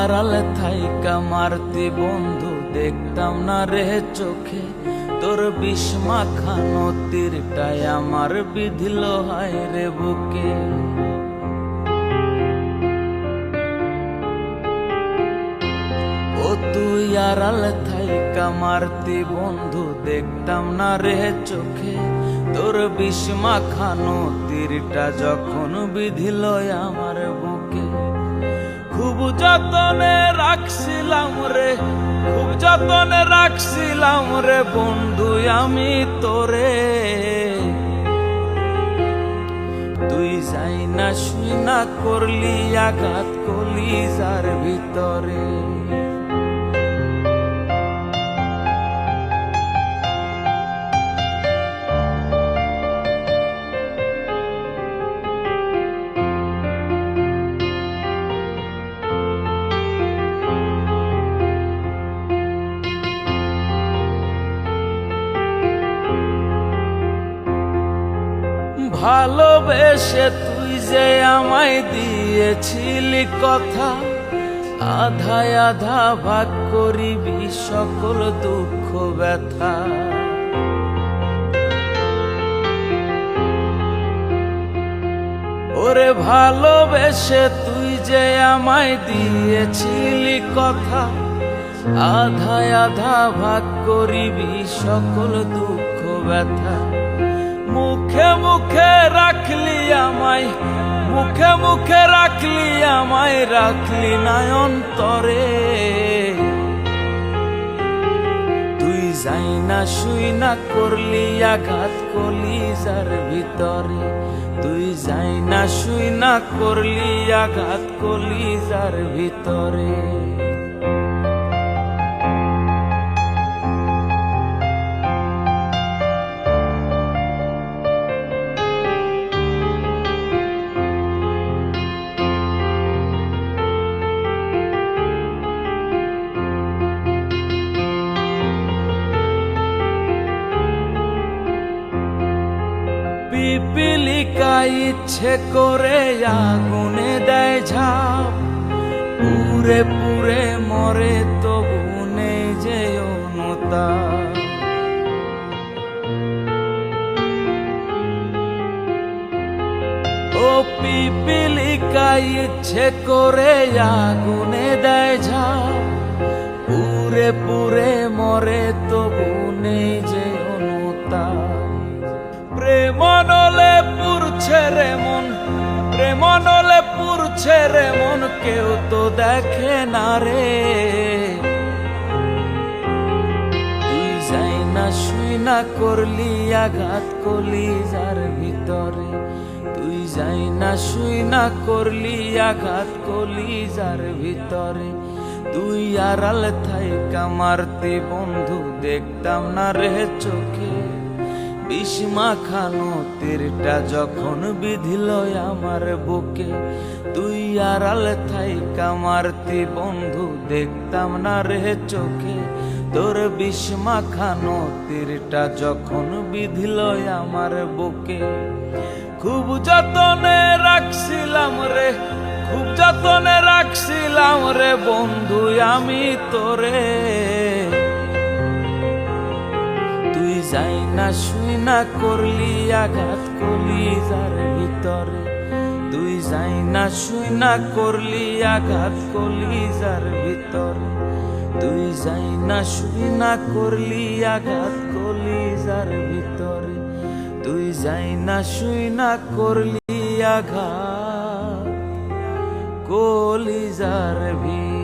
আড়ালে থাইকা মারতি বন্ধু, দেখতাম না রে চোখে। তোর বিস্মা খানো তীরটাই আমার বিধিল, হায় রে বুকে। ও তুই আড়াল থাইকা মারতি বন্ধু, দেখতাম না রে চোখে। তোর বিস্মা খানো তীরটা যখন বিধিল আমার বুকে। খুব যতনে রাখছিলাম রে, খুব যতনে রাখছিলাম রে বন্ধু আমি তোরে। তুই যাই না শুই না করলি, আঘাত করলি যার ভিতরে। ভালোবেসে তুই যে আমায় দিয়েছিলি কথা আধায় আধা ভাগ করিবি সকল দুঃখ ব্যথা। ওরে ভালোবেসে তুই যে আমায় দিয়েছিলি কথা আধায় আধা ভাগ করিবি সকল দুঃখ ব্যথা। মুখে মুখে রাখলি আমায়, মুখে মুখে রাখলি আমায়, রাখলি না অন্তরে। তুই যাই না, শুই না, করলি আঘাত কলি যার ভিতরে। তুই যাই না, শুই না, করলি আঘাত কলি যার ভিতরে। পিপিলিকা ইচ্ছে করে আগুনে দেয় ঝাপ। পুরে পুরে মরে তবু নেই যে অনুতা ও পিপিলিকা ইচ্ছে করে আগুনে দেয় ঝাপ। পুরে পুরে মরে তবু নেই যে পুরছে রে মন প্রেম নলে পুরছে রে মন, কেউ তো দেখে না রে। তুই যাই না, শুই না, করলি আঘাত কলি যার ভিতরে। তুই যাই না, শুই না, করলি আঘাত কলি যার ভিতরে। তুই আড়াল থাইকা মারতে বন্ধু দেখতাম না রে চোখে। বিস্মা খানো তীরটা যখন বিধিল আমার বুকে, তুই আড়াল থাইকা মারতি বন্ধু, দেখতাম না রে চোখে। তোর বিস্মা খানো তীরটা যখন বিধিল আমার বুকে, খুব যতনে রাখছিলাম রে, খুব যতনে রাখছিলাম রে বন্ধু, আমি তোরে। না শুই না করলি, আঘাত কলি যার ভিতরে। তুই যাই না শুই না করলি, আঘাত কলি যার ভিতরে। তুই যাই না শুই না করলি, আঘাত কলি যার ভিতরে। তুই যাই না শুই না করলি, আঘাত কলি যার ভিতরে।